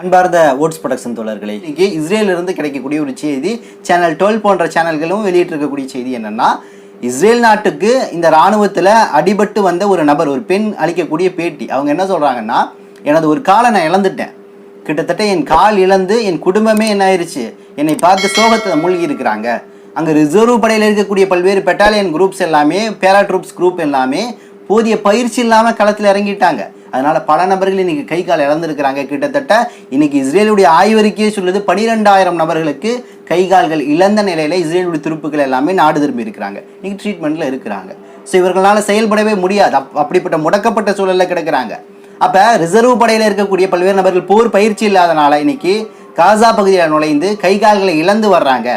அன்பார்ந்த oats production தோழர்களே இன்றைக்கி இஸ்ரேலிருந்து கிடைக்கக்கூடிய ஒரு செய்தி சேனல் டுவெல் போன்ற சேனல்களும் வெளியிட்டிருக்கக்கூடிய செய்தி என்னென்னா இஸ்ரேல் நாட்டுக்கு இந்த இராணுவத்தில் அடிபட்டு வந்த ஒரு நபர் ஒரு பெண் அளிக்கக்கூடிய பேட்டி. அவங்க என்ன சொல்கிறாங்கன்னா எனது ஒரு காலை நான் இழந்துட்டேன். கிட்டத்தட்ட என் கால் இழந்து என் குடும்பமே என்ன ஆயிடுச்சு என்னை பார்த்து சோகத்தை மூழ்கி இருக்கிறாங்க. அங்கே ரிசர்வ் படையில் இருக்கக்கூடிய பல்வேறு பெட்டாலியன் குரூப்ஸ் எல்லாமே பேரா ட்ரூப்ஸ் குரூப் எல்லாமே போதிய பயிற்சி இல்லாமல் களத்தில் இறங்கிட்டாங்க. அதனால் பல நபர்கள் இன்றைக்கி கை கால் இழந்திருக்கிறாங்க. கிட்டத்தட்ட இன்றைக்கி இஸ்ரேலுடைய ஆய்வறிக்கையே சொல்லுது பனிரெண்டாயிரம் நபர்களுக்கு கை கால்கள் இழந்த நிலையில் இஸ்ரேலுடைய துருப்புகள் எல்லாமே நாடு திரும்பி இருக்கிறாங்க. இன்றைக்கி ட்ரீட்மெண்ட்டில் இருக்கிறாங்க. ஸோ இவர்களால் செயல்படவே முடியாது. அப் அப்படிப்பட்ட முடக்கப்பட்ட சூழலில் கிடக்கிறாங்க. அப்போ ரிசர்வ் படையில் இருக்கக்கூடிய பல்வேறு நபர்கள் போர் பயிற்சி இல்லாதனால இன்றைக்கி காசா பகுதியில் நுழைந்து கை கால்களை இழந்து வர்றாங்க.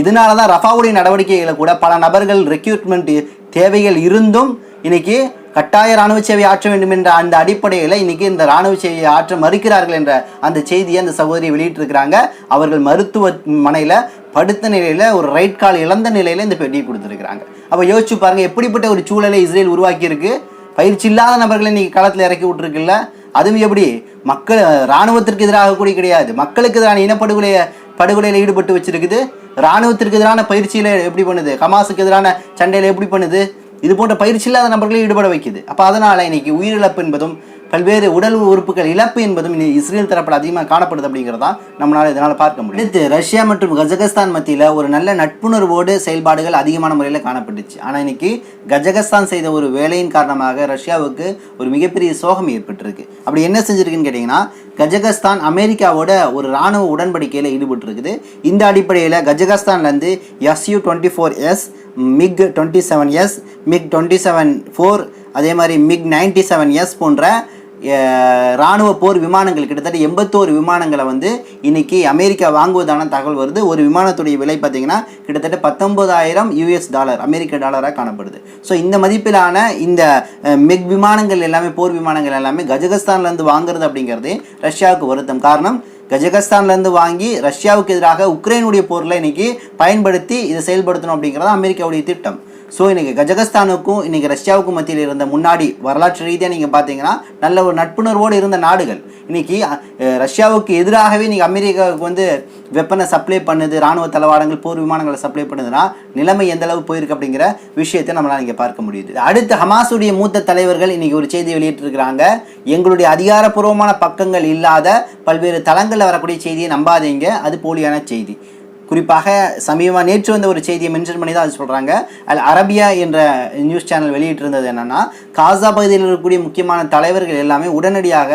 இதனால தான் ரஃபாவுடைய நடவடிக்கைகளை கூட பல நபர்கள் ரெக்யூட்மெண்ட் தேவைகள் இருந்தும் இன்றைக்கி கட்டாய ராணுவ சேவை ஆற்ற வேண்டும் என்ற அந்த அடிப்படையில் இன்னைக்கு இந்த ராணுவ சேவையை ஆற்ற மறுக்கிறார்கள் என்ற அந்த செய்தியை அந்த சகோதரி வெளியிட்டிருக்கிறாங்க. அவர்கள் மருத்துவமனையில் படுத்த நிலையில் ஒரு ரைட் கால் இழந்த நிலையில் இந்த பெட்டியை கொடுத்துருக்குறாங்க. அப்போ யோசிச்சு பாருங்கள் எப்படிப்பட்ட ஒரு சூழலை இஸ்ரேல் உருவாக்கியிருக்கு பயிற்சி இல்லாத நபர்களை இன்னைக்கு களத்தில் இறக்கி விட்டுருக்குல்ல? அதுவும் எப்படி? மக்கள் இராணுவத்திற்கு எதிராக கூட கிடையாது. மக்களுக்கு எதிரான இனப்படுகொலையை படுகொலையில் ஈடுபட்டு வச்சிருக்குது. இராணுவத்திற்கு எதிரான பயிற்சியில் எப்படி பண்ணுது? ஹமாஸுக்கு எதிரான சண்டையில் எப்படி பண்ணுது? இது போன்ற பயிற்சி இல்லாத நபர்களை ஈடுபட வைக்குது. அப்போ அதனால் இன்னைக்கு உயிரிழப்பு என்பதும் பல்வேறு உடல் உறுப்புகள் இழப்பு என்பதும் இனி இஸ்ரேல் தரப்பில் அதிகமாக காணப்படுது அப்படிங்கிறதா நம்மளால் இதனால் பார்க்க முடியும். அடுத்து ரஷ்யா மற்றும் கஜகஸ்தான் மத்தியில் ஒரு நல்ல நட்புணர்வோடு செயல்பாடுகள் அதிகமான முறையில் காணப்பட்டுச்சு. ஆனால் இன்னைக்கு கஜகஸ்தான் செய்த ஒரு வேலையின் காரணமாக ரஷ்யாவுக்கு ஒரு மிகப்பெரிய சோகம் ஏற்பட்டிருக்கு. அப்படி என்ன செஞ்சிருக்குன்னு கேட்டிங்கன்னா கஜகஸ்தான் அமெரிக்காவோட ஒரு இராணுவ உடன்படிக்கையில் ஈடுபட்டிருக்குது. இந்த அடிப்படையில் கஜகஸ்தான்லேருந்து SU twenty four S MiG twenty seven S MiG twenty seven four அதே மாதிரி மிக் நைன்டி செவன் எஸ் போன்ற இராணுவ போர் விமானங்கள் கிட்டத்தட்ட எண்பத்தோரு விமானங்களை வந்து இன்னைக்கு அமெரிக்கா வாங்குவதான தகவல் வருது. ஒரு விமானத்துடைய விலை பார்த்திங்கன்னா கிட்டத்தட்ட பத்தொம்பதாயிரம் யூஎஸ் டாலர் அமெரிக்க டாலராக காணப்படுது. ஸோ இந்த மதிப்பிலான இந்த மிக் விமானங்கள் எல்லாமே போர் விமானங்கள் எல்லாமே கஜகஸ்தான்லேருந்து வாங்குறது அப்படிங்கிறது ரஷ்யாவுக்கு வருத்தம். காரணம் கஜகஸ்தான்லேருந்து வாங்கி ரஷ்யாவுக்கு எதிராக உக்ரைனுடைய போரில் இன்னைக்கு பயன்படுத்தி இதை செயல்படுத்தணும் அப்படிங்கிறது அமெரிக்காவுடைய திட்டம். ஸோ இன்னைக்கு கஜகஸ்தானுக்கும் இன்னைக்கு ரஷ்யாவுக்கும் மத்தியில் இருந்த முன்னாடி வரலாற்று ரீதியாக நீங்கள் பார்த்தீங்கன்னா நல்ல ஒரு நட்புணர்வோடு இருந்த நாடுகள். இன்னைக்கு ரஷ்யாவுக்கு எதிராகவே இன்றைக்கி அமெரிக்காவுக்கு வந்து வெப்பனை சப்ளை பண்ணுது ராணுவ தளவாடங்கள் போர் விமானங்களை சப்ளை பண்ணுதுன்னா நிலைமை எந்த அளவு போயிருக்கு அப்படிங்கிற விஷயத்தை நம்மளால் இங்கே பார்க்க முடியுது. அடுத்து ஹமாஸுடைய மூத்த தலைவர்கள் இன்னைக்கு ஒரு செய்தி வெளியிட்டிருக்கிறாங்க. எங்களுடைய அதிகாரப்பூர்வமான பக்கங்கள் இல்லாத பல்வேறு தளங்களில் வரக்கூடிய செய்தியை நம்பாதீங்க. அது போலியான செய்தி. குறிப்பாக சமீபமாக நேற்று வந்த ஒரு செய்தியை மென்ஷன் பண்ணி தான் அது சொல்கிறாங்க அல் அரபியா என்ற நியூஸ் சேனல் வெளியிட்டிருந்தது என்னென்னா காசா பகுதியில் இருக்கக்கூடிய முக்கியமான தலைவர்கள் எல்லாமே உடனடியாக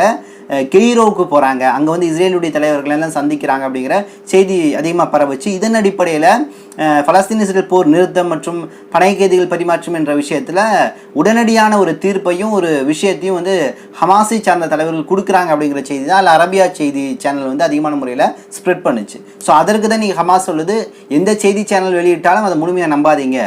கெய்ரோவுக்கு போகிறாங்க அங்கே வந்து இஸ்ரேலுடைய தலைவர்கள் எல்லாம் சந்திக்கிறாங்க அப்படிங்கிற செய்தி அதிகமாக பரவுச்சு. இதன் அடிப்படையில் பலஸ்தீன் இஸ்ரேல் போர் நிறுத்தம் மற்றும் பனை கைதிகள் பரிமாற்றம் என்ற விஷயத்தில் உடனடியான ஒரு தீர்ப்பையும் ஒரு விஷயத்தையும் வந்து ஹமாஸை சார்ந்த தலைவர்கள் கொடுக்குறாங்க அப்படிங்கிற செய்தி தான் அதில் அரபியா செய்தி சேனல் வந்து அதிகமான முறையில் ஸ்ப்ரெட் பண்ணுச்சு. ஸோ அதற்கு தான் நீங்கள் ஹமாஸ் சொல்லுது. எந்த செய்தி சேனல் வெளியிட்டாலும் அதை முழுமையாக நம்பாதீங்க.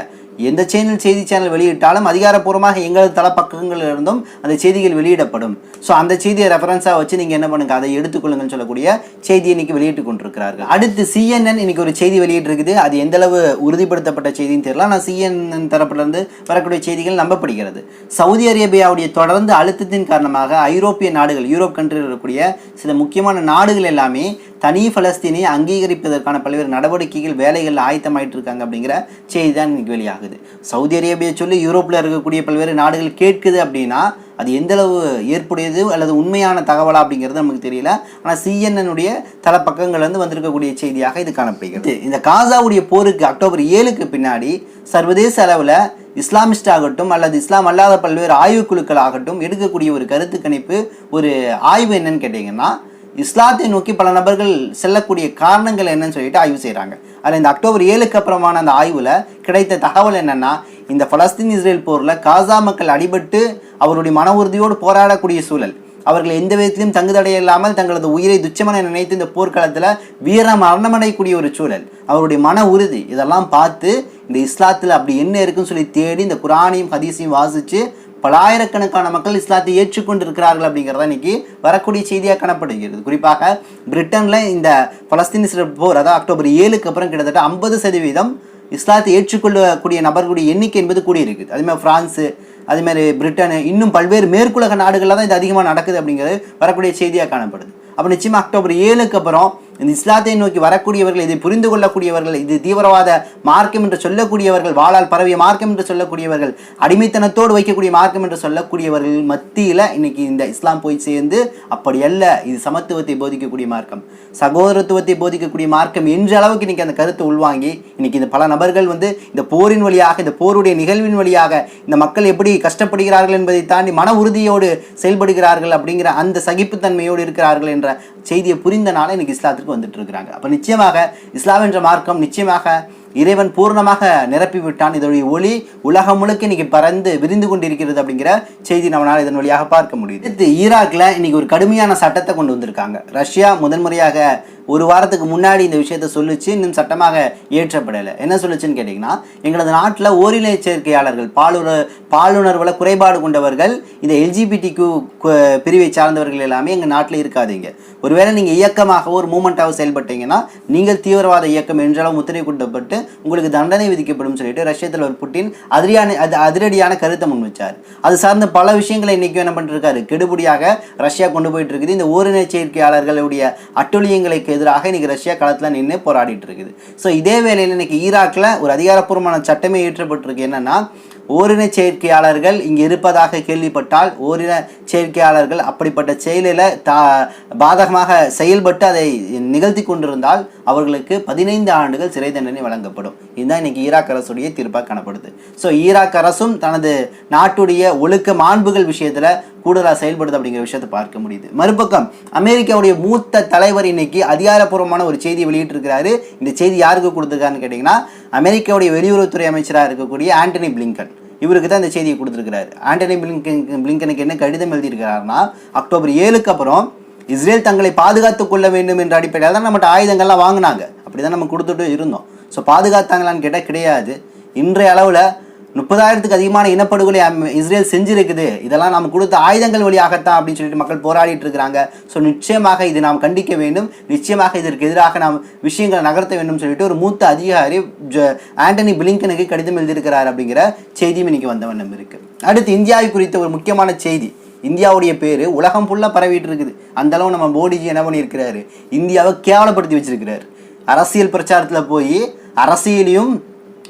எந்த சேனல் செய்தி சேனல் வெளியிட்டாலும் அதிகாரப்பூர்வமாக எங்களது தளப்பக்கங்களில் இருந்தும் அந்த செய்திகள் வெளியிடப்படும். ஸோ அந்த செய்தியை ரெஃபரன்ஸாக வச்சு நீங்கள் என்ன பண்ணுங்க? அதை எடுத்துக்கொள்ளுங்கன்னு சொல்லக்கூடிய செய்தியை இன்னைக்கு வெளியிட்டு கொண்டிருக்கிறார்கள். அடுத்து சிஎன்என் இன்னைக்கு ஒரு செய்தி வெளியிட்டிருக்குது. அது எந்த அளவு உறுதிப்படுத்தப்பட்ட செய்தின்னு தெரியல. ஆனால் சிஎன்என் தரப்பிலிருந்து வரக்கூடிய செய்திகள் நம்பப்படுகிறது. சவுதி அரேபியாவுடைய தொடர்ந்து அழுத்தத்தின் காரணமாக ஐரோப்பிய நாடுகள் யூரோப் கண்ட்ரியில் இருக்கக்கூடிய சில முக்கியமான நாடுகள் எல்லாமே தனி பலஸ்தீனை அங்கீகரிப்பதற்கான பல்வேறு நடவடிக்கைகள் வேலைகள் ஆயத்தமாயிட்டு இருக்காங்க அப்படிங்கிற செய்தி தான் இன்னைக்கு வெளியாகுது. சவுதி அரேபியா சொல்லி யூரோப்பில் இருக்கக்கூடிய பல்வேறு நாடுகள் கேட்குது அப்படின்னா அது எந்த அளவு ஏற்புடையது அல்லது உண்மையான தகவலா அப்படிங்கிறது நமக்கு தெரியல. ஆனால் சிஎன்என்னுடைய தல பக்கங்கள்லேருந்து வந்திருக்கக்கூடிய செய்தியாக இது காணப்படுகிறது. இந்த காசாவுடைய போருக்கு அக்டோபர் ஏழுக்கு பின்னாடி சர்வதேச அளவில் இஸ்லாமிஸ்ட் ஆகட்டும் அல்லது இஸ்லாம் அல்லாத பல்வேறு ஆய்வுக்குழுக்கள் ஆகட்டும் எடுக்கக்கூடிய ஒரு கருத்து கணிப்பு ஒரு ஆய்வு என்னன்னு கேட்டிங்கன்னா இஸ்லாத்தை நோக்கி பல நபர்கள் செல்லக்கூடிய காரணங்கள் என்னன்னு சொல்லிட்டு ஆய்வு செய்கிறாங்க அதில் இந்த அக்டோபர் ஏழுக்கு அப்புறமான அந்த ஆய்வில் கிடைத்த தகவல் என்னென்னா இந்த பலஸ்தீன் இஸ்ரேல் போரில் காசா மக்கள் அடிபட்டு அவருடைய மன உறுதியோடு போராடக்கூடிய சூழல். அவர்கள் எந்த விதத்திலும் தங்குதடை இல்லாமல் தங்களது உயிரை துச்சமென நினைத்து இந்த போர்க்களத்தில் வீர மரணமடையக்கூடிய ஒரு சூழல். அவருடைய மன உறுதி இதெல்லாம் பார்த்து இந்த இஸ்லாத்தில் அப்படி என்ன இருக்குன்னு சொல்லி தேடி இந்த குரானையும் ஹதீஸையும் வாசித்து பலாயிரக்கணக்கான மக்கள் இஸ்லாத்தை ஏற்றுக்கொண்டிருக்கிறார்கள் அப்படிங்கிறத இன்னைக்கு வரக்கூடிய செய்தியாக காணப்படுகிறது. குறிப்பாக பிரிட்டனில் இந்த பலஸ்தீன் இஸ்ரேல் போர் அதாவது அக்டோபர் ஏழுக்கு அப்புறம் கிட்டத்தட்ட ஐம்பது சதவீதம் இஸ்லாத்தை ஏற்றுக்கொள்ளக்கூடிய நபர்களுடைய எண்ணிக்கை என்பது கூடியிருக்குது. அதேமாதிரி ஃப்ரான்ஸு பிரான்ஸு பிரிட்டனு இன்னும் பல்வேறு மேற்குலக நாடுகளில் தான் இது அதிகமாக நடக்குது அப்படிங்கிறது வரக்கூடிய செய்தியாக காணப்படுது. அப்போ நிச்சயமாக அக்டோபர் ஏழுக்கு அப்புறம் இந்த இஸ்லாத்தை நோக்கி வரக்கூடியவர்கள் இதை புரிந்து கொள்ளக்கூடியவர்கள் இது தீவிரவாத மார்க்கம் என்று சொல்லக்கூடியவர்கள் வாழால் பரவிய மார்க்கம் என்று சொல்லக்கூடியவர்கள் அடிமைத்தனத்தோடு வைக்கக்கூடிய மார்க்கம் என்று சொல்லக்கூடியவர்கள் மத்தியில் இன்னைக்கு இந்த இஸ்லாம் போய் சேர்ந்து அப்படி அல்ல இது சமத்துவத்தை போதிக்கக்கூடிய மார்க்கம். சகோதரத்துவத்தை போதிக்கக்கூடிய மார்க்கம் என்ற அளவுக்கு இன்னைக்கு அந்த கருத்தை உள்வாங்கி இன்னைக்கு இந்த பல நபர்கள் வந்து இந்த போரின் வழியாக இந்த போருடைய நிகழ்வின் வழியாக இந்த மக்கள் எப்படி கஷ்டப்படுகிறார்கள் என்பதை தாண்டி மன உறுதியோடு செயல்படுகிறார்கள் அப்படிங்கிற அந்த சகிப்புத்தன்மையோடு இருக்கிறார்கள் என்ற செய்தியை புரிந்தனால இன்னைக்கு இஸ்லாத்திற்கு வந்துட்டு இருக்கிறாங்க அப்போ நிச்சயமாக இஸ்லாம் என்ற மார்க்கம் நிச்சயமாக இறைவன் பூர்ணமாக நிரப்பிவிட்டான். இதனுடைய இதோடைய ஒளி உலகம் முழுக்க இன்னைக்கு பறந்து விரிந்து கொண்டிருக்கிறது அப்படிங்கிற செய்தி நம்மளால் இதன் வழியாக பார்க்க முடியுது. அடுத்து ஈராக்ல இன்னைக்கு ஒரு கடுமையான சட்டத்தை கொண்டு வந்திருக்காங்க. ரஷ்யா முதன்முறையாக ஒரு வாரத்துக்கு முன்னாடி இந்த விஷயத்த சொல்லிச்சு இன்னும் சட்டமாக இயற்றப்படலை. என்ன சொல்லுச்சுன்னு கேட்டிங்கன்னா எங்களது நாட்டில் ஓரிலை சேர்க்கையாளர்கள் பாலுணர் பாலுணர்வுல குறைபாடு கொண்டவர்கள் இந்த எல்ஜிபிடி பிரிவை சார்ந்தவர்கள் எல்லாமே எங்கள் நாட்டில் இருக்காதீங்க. ஒருவேளை நீங்கள் இயக்கமாக ஒரு மூமெண்ட்டாக செயல்பட்டீங்கன்னா நீங்கள் தீவிரவாத இயக்கம் என்றளவு முத்திரை கொண்டப்பட்டு உங்களுக்கு தண்டனை விதிக்கப்படும் சொல்லிட்டு ரஷ்ய தலைவர் புட்டின் அதிரியான அது அதிரடியான கருத்தை முன் வச்சார். அது சார்ந்த பல விஷயங்களை இன்னைக்கு என்ன பண்ணிருக்காரு? கெடுபடியாக ரஷ்யா கொண்டு போயிட்டு இருக்குது இந்த ஓரின சேர்க்கையாளர்களுடைய அட்டூழியங்களுக்கு எதிராக இன்றைக்கி ரஷ்யா களத்தில் நின்று போராடிட்டு இருக்குது ஸோ இதே வேளையில் இன்னைக்கு ஈராக்கில் ஒரு அதிகாரப்பூர்வமான சட்டமே இயற்றப்பட்டிருக்கு. என்னென்னா ஓரின சேர்க்கையாளர்கள் இங்கே இருப்பதாக கேள்விப்பட்டால் ஓரின சேர்க்கையாளர்கள் அப்படிப்பட்ட செயலில் தா பாதகமாக செயல்பட்டு அதை நிகழ்த்தி கொண்டிருந்தால் அவர்களுக்கு பதினைந்து ஆண்டுகள் சிறை தண்டனை வழங்கப்படும். இதுதான் இன்னைக்கு ஈராக் அரசுடைய தீர்ப்பாக காணப்படுது. ஸோ ஈராக் அரசும் தனது நாட்டுடைய ஒழுக்க மாண்புகள் விஷயத்தில் கூடுதலாக செயல்படுது அப்படிங்கிற விஷயத்தை பார்க்க முடியுது. மறுபக்கம் அமெரிக்காவுடைய மூத்த தலைவர் இன்னைக்கு அதிகாரப்பூர்வமான ஒரு செய்தி வெளியிட்டிருக்கிறாரு. இந்த செய்தி யாருக்கு கொடுத்துருக்காருன்னு கேட்டிங்கன்னா அமெரிக்காவுடைய வெளியுறவுத்துறை அமைச்சராக இருக்கக்கூடிய ஆண்டனி பிளிங்கன். இவருக்கு தான் இந்த செய்தியை கொடுத்துருக்கிறாரு. ஆண்டனி பிளிங்கன் பிளிங்கனுக்கு என்ன கடிதம் எழுதியிருக்கிறாருன்னா அக்டோபர் ஏழுக்கு அப்புறம் இஸ்ரேல் தங்களை பாதுகாத்துக் கொள்ள வேண்டும் என்ற அடிப்படையில் தான் நம்மகிட்ட ஆயுதங்கள்லாம் வாங்கினாங்க. அப்படி தான் நம்ம கொடுத்துட்டு இருந்தோம். ஸோ பாதுகாத்தாங்களான்னு கேட்டால் கிடையாது. இன்றைய அளவில் முப்பதாயிரத்துக்கு அதிகமான இனப்படுகொலை இஸ்ரேல் செஞ்சிருக்குது. இதெல்லாம் நாம் கொடுத்த ஆயுதங்கள் வழியாகத்தான் அப்படின்னு சொல்லிட்டு மக்கள் போராடிட்டு இருக்கிறாங்க. ஸோ நிச்சயமாக இது நாம் கண்டிக்க வேண்டும். நிச்சயமாக இதற்கு எதிராக நாம் விஷயங்களை நகர்த்த வேண்டும் சொல்லிட்டு ஒரு மூத்த அதிகாரி ஆண்டனி பிளிங்கனுக்கு கடிதம் எழுதியிருக்கிறார் அப்படிங்கிற செய்தியும் இன்னைக்கு வந்த வண்ணம் இருக்கு. அடுத்து இந்தியாவை குறித்த ஒரு முக்கியமான செய்தி. இந்தியாவுடைய பேர் உலகம் ஃபுல்லாக பரவிட்டு இருக்குது. அந்தளவு நம்ம மோடிஜி என்ன பண்ணியிருக்கிறாரு? இந்தியாவை கேவலப்படுத்தி வச்சிருக்கிறாரு. அரசியல் பிரச்சாரத்தில் போய் அரசியலையும்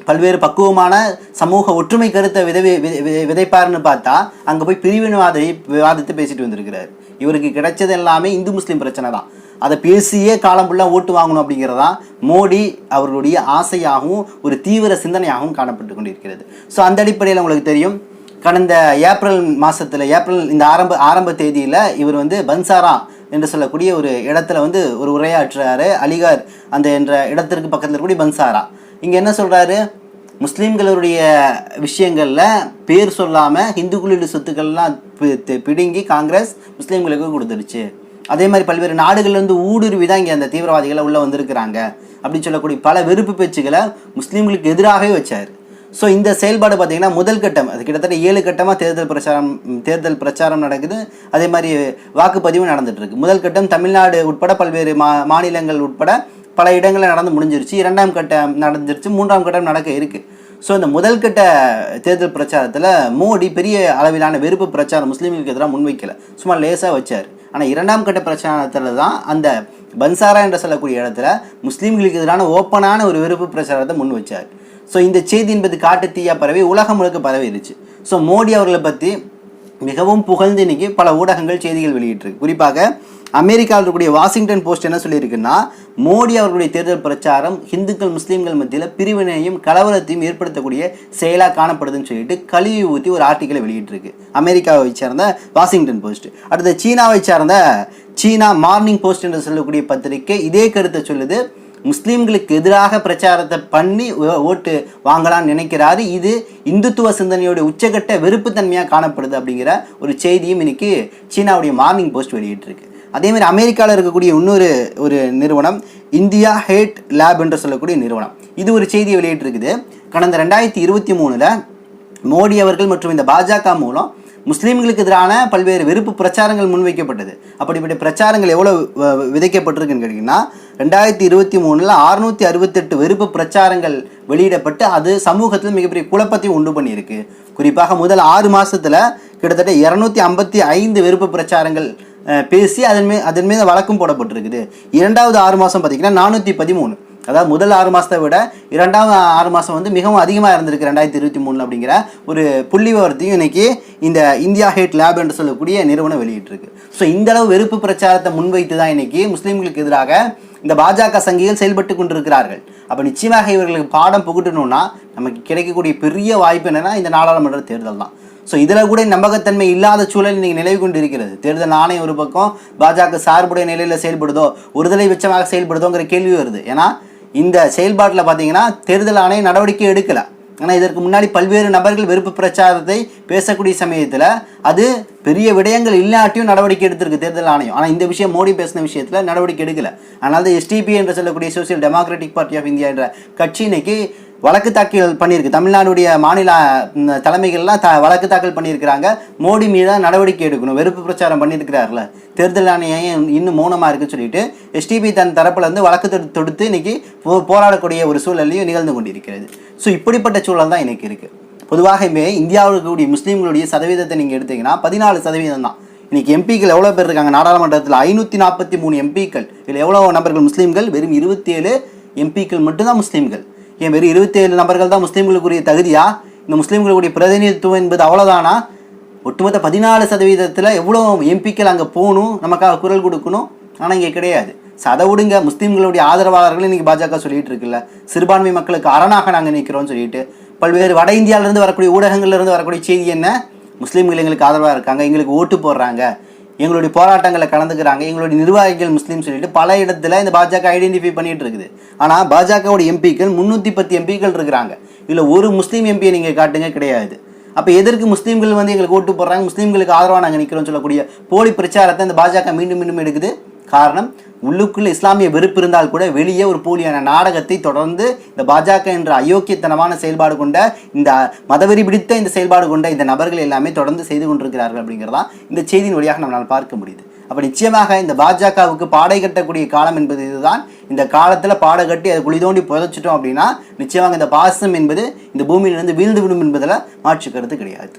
பல்வேறு பக்குவமான சமூக ஒற்றுமை கருத்தை விதை விதை- விதை- விதைப்பாருன்னு பார்த்தா அங்கே போய் பிரிவினவாதை விவாதத்தை பேசிட்டு வந்திருக்கிறார். இவருக்கு கிடைச்சது எல்லாமே இந்து முஸ்லீம் பிரச்சனை தான். அதை பேசியே காலம் ஃபுல்லாக ஓட்டு வாங்கணும் அப்படிங்கிறதான் மோடி அவர்களுடைய ஆசையாகவும் ஒரு தீவிர சிந்தனையாகவும் காணப்பட்டு கொண்டிருக்கிறது. ஸோ அந்த அடிப்படையில் உங்களுக்கு தெரியும். கடந்த ஏப்ரல் மாதத்தில் ஏப்ரல் இந்த ஆரம்ப ஆரம்ப தேதியில் இவர் வந்து பன்சாரா என்று சொல்லக்கூடிய ஒரு இடத்துல வந்து ஒரு உரையாற்றுறாரு. அலிகார் அந்த என்ற இடத்திற்கு பக்கத்தில் இருக்கக்கூடிய பன்சாரா. இங்கே என்ன சொல்கிறாரு முஸ்லீம்களுடைய விஷயங்களில் பேர் சொல்லாமல் இந்துக்களுடைய சொத்துக்கள்லாம் பி- பிடுங்கி காங்கிரஸ் முஸ்லீம்களுக்கு கொடுத்துருச்சு அதே மாதிரி பல்வேறு நாடுகள்லேருந்து ஊடுருவி தான் இங்கே அந்த தீவிரவாதிகளை உள்ளே வந்திருக்கிறாங்க அப்படின்னு சொல்லக்கூடிய பல வெறுப்பு பேச்சுகளை முஸ்லீம்களுக்கு எதிராகவே வச்சார். ஸோ இந்த செயல்பாடு பார்த்திங்கன்னா முதல் கட்டம். அது கிட்டத்தட்ட ஏழு கட்டமாக தேர்தல் பிரச்சாரம் தேர்தல் பிரச்சாரம் நடக்குது. அதே மாதிரி வாக்குப்பதிவும் நடந்துகிட்ருக்கு முதல் கட்டம் தமிழ்நாடு உட்பட பல்வேறு மா மாநிலங்கள் உட்பட பல இடங்களில் நடந்து முடிஞ்சிருச்சு. இரண்டாம் கட்டம் நடந்துருச்சு. மூன்றாம் கட்டம் நடக்க இருக்கு. ஸோ இந்த முதல் கட்ட தேர்தல் பிரச்சாரத்தில் மோடி பெரிய அளவிலான வெறுப்பு பிரச்சாரம் முஸ்லீம்களுக்கு எதிராக முன்வைக்கல. சும்மா லேசாக வச்சார். ஆனால் இரண்டாம் கட்ட பிரச்சாரத்தில் தான் அந்த பன்சாரா என்று சொல்லக்கூடிய இடத்துல முஸ்லீம்களுக்கு எதிரான ஓப்பனான ஒரு வெறுப்பு பிரச்சாரத்தை முன் வச்சார் ஸோ இந்த செய்தி என்பது காட்டு தீயா பரவி உலகம் முழுக்க பரவிடுச்சு ஸோ மோடி அவர்களை பற்றி மிகவும் புகழ்ந்து இன்னைக்கு பல ஊடகங்கள் செய்திகள் வெளியிட்டிருக்கு. குறிப்பாக அமெரிக்காவில் இருக்கக்கூடிய வாஷிங்டன் போஸ்ட் என்ன சொல்லியிருக்குன்னா மோடி அவர்களுடைய தேர்தல் பிரச்சாரம் இந்துக்கள் முஸ்லீம்கள் மத்தியில் பிரிவினையும் கலவரத்தையும் ஏற்படுத்தக்கூடிய செயலாக காணப்படுதுன்னு சொல்லிட்டு கழுவி ஊற்றி ஒரு ஆர்டிக்கலை வெளியிட்டிருக்கு. அமெரிக்காவை சேர்ந்த வாஷிங்டன் போஸ்ட். அடுத்து சீனாவை சார்ந்த சீனா மார்னிங் போஸ்ட் என்று சொல்லக்கூடிய பத்திரிகை இதே கருத்தை சொல்லுது. முஸ்லீம்களுக்கு எதிராக பிரச்சாரத்தை பண்ணி ஓட்டு வாங்கலாம்னு நினைக்கிறாரு. இது இந்துத்துவ சிந்தனையோட உச்சகட்ட வெறுப்புத்தன்மையாக காணப்படுது அப்படிங்கிற ஒரு செய்தியும் இன்னைக்கு சீனாவுடைய மார்னிங் போஸ்ட் வெளியிட்டிருக்கு. அதே மாதிரி அமெரிக்காவில் இருக்கக்கூடிய இன்னொரு ஒரு நிறுவனம் இந்தியா ஹேட் லேப் என்று சொல்லக்கூடிய நிறுவனம். இது ஒரு செய்தியை வெளியிட்டிருக்குது. கடந்த ரெண்டாயிரத்தி இருபத்தி மூணில் மோடி அவர்கள் மற்றும் இந்த பாஜக மூலம் முஸ்லீம்களுக்கு எதிரான பல்வேறு வெறுப்பு பிரச்சாரங்கள் முன்வைக்கப்பட்டது. அப்படிப்பட்ட பிரச்சாரங்கள் எவ்வளோ வ- விதைக்கப்பட்டிருக்குன்னு கேட்டிங்கன்னா ரெண்டாயிரத்தி இருபத்தி மூணில் அறுநூற்றி அறுபத்தெட்டு வெறுப்பு பிரச்சாரங்கள் வெளியிடப்பட்டு அது சமூகத்தில் மிகப்பெரிய குழப்பத்தையும் உண்டு பண்ணியிருக்கு. குறிப்பாக முதல் ஆறு மாதத்தில் கிட்டத்தட்ட இரநூத்தி ஐம்பத்தி ஐந்து வெறுப்பு பிரச்சாரங்கள் பேசி அதன் மீ அதன் மீது வழக்கும் போடப்பட்டிருக்குது. இரண்டாவது ஆறு மாதம் பார்த்தீங்கன்னா நானூற்றி பதிமூணு. அதாவது முதல் ஆறு மாதத்தை விட இரண்டாவது ஆறு மாதம் வந்து மிகவும் அதிகமாக இருந்திருக்கு ரெண்டாயிரத்தி இருபத்தி மூணு அப்படிங்கிற ஒரு புள்ளி விவரத்தையும் இன்றைக்கி இந்த இந்தியா ஹேட் லேப் என்று சொல்லக்கூடிய நிறுவனம் வெளியிட்டிருக்கு. ஸோ இந்த அளவு வெறுப்பு பிரச்சாரத்தை முன்வைத்து தான் இன்றைக்கி முஸ்லீம்களுக்கு எதிராக இந்த பாஜக சங்கிகள் செயல்பட்டு கொண்டிருக்கிறார்கள். அப்போ நிச்சயமாக இவர்களுக்கு பாடம் புகட்டணும்னா நமக்கு கிடைக்கக்கூடிய பெரிய வாய்ப்பு என்னென்னா இந்த நாடாளுமன்ற தேர்தல் தான். ஸோ இதில் கூட நம்பகத்தன்மை இல்லாத சூழல் இன்றைக்கி நிலவி கொண்டு இருக்கிறது தேர்தல் ஆணையம் ஒரு பக்கம் பாஜக சார்புடைய நிலையில் செயல்படுதோ ஒருதலை வெச்சமாக செயல்படுதோங்கிற கேள்வி வருது. ஏன்னா இந்த செயல்பாட்டில் பார்த்தீங்கன்னா தேர்தல் ஆணையம் நடவடிக்கை எடுக்கலை. ஆனால் இதற்கு முன்னாடி பல்வேறு நபர்கள் வெறுப்பு பிரச்சாரத்தை பேசக்கூடிய சமயத்தில் அது பெரிய விடயங்கள் இல்லாட்டியும் நடவடிக்கை எடுத்திருக்கு தேர்தல் ஆணையம். ஆனால் இந்த விஷயம் மோடி பேசின விஷயத்தில் நடவடிக்கை எடுக்கலை. அதனால தான் எஸ்டிபி என்று சொல்லக்கூடிய social democratic party of India என்ற கட்சி இன்னைக்கு வழக்கு தாக்கல் பண்ணியிருக்கு. தமிழ்நாடுடைய மாநில தலைமைகள்லாம் த வழக்கு தாக்கல் பண்ணியிருக்கிறாங்க. மோடி மீது நடவடிக்கை எடுக்கணும். வெறுப்பு பிரச்சாரம் பண்ணியிருக்கிறார்ல. தேர்தல் ஆணையம் இன்னும் மௌனமாக இருக்குன்னு சொல்லிட்டு எஸ்டிபி தன் தரப்பில் வந்து வழக்கு தொடுத்து இன்னைக்கு போ- போராடக்கூடிய ஒரு சூழலையும் நிகழ்ந்து கொண்டிருக்கிறது. ஸோ இப்படிப்பட்ட சூழல் தான் இன்னைக்கு இருக்குது பொதுவாகவே இந்தியாவில் இருக்கக்கூடிய முஸ்லீம்களுடைய சதவீதத்தை நீங்கள் எடுத்தீங்கன்னா பதினாலு சதவீதம் தான். இன்றைக்கி எம்பிக்கள் எவ்வளோ பேர் இருக்காங்க? நாடாளுமன்றத்தில் ஐநூற்றி நாற்பத்தி மூணு எம்பிக்கள். இதில் எவ்வளோ நபர்கள்? முஸ்லீம்கள். வெறும் இருபத்தி ஏழு எம்பிக்கள் மட்டும்தான் முஸ்லீம்கள். ஏன் வெறும் இருபத்தேழு நபர்கள் தான் முஸ்லீம்களுக்குரிய தகுதியா? இந்த முஸ்லீம்களுடைய பிரதிநிதித்துவம் என்பது அவ்வளோதானா ஒட்டுமொத்த பதினாலு சதவீதத்தில் எவ்வளோ எம்பிக்கள் அங்கே போகணும்? நமக்காக குரல் கொடுக்கணும்? ஆனால் இங்கே கிடையாது. சதவிடுங்க விடுங்க முஸ்லீம்களுடைய ஆதரவாளர்கள் இன்றைக்கி பாஜக சொல்லிட்டு இருக்குல்ல. சிறுபான்மை மக்களுக்கு அரணாக நாங்கள் நிற்கிறோம்னு சொல்லிட்டு. பல்வேறு வட இந்தியாவிலேருந்து வரக்கூடிய ஊடகங்கள்லேருந்து வரக்கூடிய செய்தி என்ன? முஸ்லீம்கள் எங்களுக்கு ஆதரவாக இருக்காங்க எங்களுக்கு ஓட்டு போடுறாங்க. எங்களுடைய போராட்டங்களை கலந்துக்கிறாங்க. எங்களுடைய நிர்வாகிகள் முஸ்லீம் சொல்லிட்டு பல இடத்துல இந்த பாஜக ஐடென்டிஃபை பண்ணிட்டு இருக்குது. ஆனால் பாஜகவோட எம்பிக்கள் முந்நூற்றி பத்து எம்பிக்கள் இருக்கிறாங்க. இதில் ஒரு முஸ்லீம் எம்பியை நீங்கள் காட்டுங்க கிடையாது. அப்போ எதற்கு முஸ்லீம்கள் வந்து எங்களுக்கு ஓட்டு போடுறாங்க? முஸ்லீம்களுக்கு ஆதரவாக நாங்கள் நிற்கிறோம் சொல்லக்கூடிய போலி பிரச்சாரத்தை இந்த பாஜக மீண்டும் மீண்டும் எடுக்குது. காரணம் உள்ளுக்குள் இஸ்லாமிய வெறுப்பு இருந்தால் கூட வெளியே ஒரு போலியான நாடகத்தை தொடர்ந்து இந்த பாஜக என்ற அயோக்கியத்தனமான செயல்பாடு கொண்ட இந்த மதவெறி பிடித்த இந்த செயல்பாடு கொண்ட இந்த நபர்கள் எல்லாமே தொடர்ந்து செய்து கொண்டிருக்கிறார்கள் அப்படிங்கிறதான் இந்த செய்தியின் வழியாக நம்மளால் பார்க்க முடியுது. அப்போ நிச்சயமாக இந்த பாஜகவுக்கு பாடை கட்டக்கூடிய காலம் என்பது இதுதான். இந்த காலத்தில் பாடை கட்டி அதை குழி தோண்டி புதைச்சிட்டோம் அப்படின்னா நிச்சயமாக இந்த பாசம் என்பது இந்த பூமியிலிருந்து வீழ்ந்து விடும் என்பதில் மாற்று கருத்து கிடையாது.